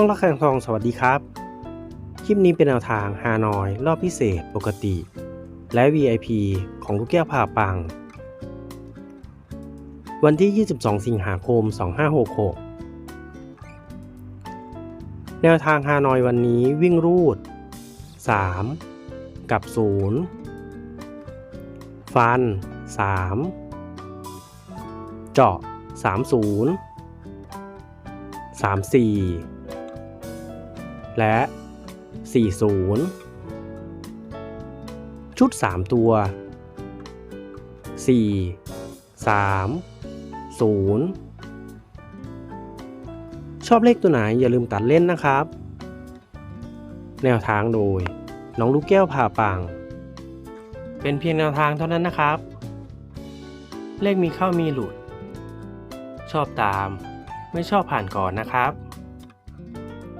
ช่องรักแข่งทองสวัสดีครับ คลิปนี้เป็นแนวทางฮานอยรอบพิเศษปกติ และ VIP ของลูกแก้วผ่าปัง วันที่ 22 สิงหาคม 2566 แนวทางฮานอยวันนี้วิ่งรูด 3 กับ 0 ฟัน 3 เจาะ 30 34 และ 40 ชุด 3 ตัว 4 3 0 ชอบเลขตัวไหนอย่าลืมตัดเล่นนะครับ แนวทางโดย น้องลูกแก้วผ่าปัง เป็นเพียงแนวทางเท่านั้นนะครับ เลขมีเข้ามีหลุด ชอบตาม ไม่ชอบผ่านก่อนนะครับ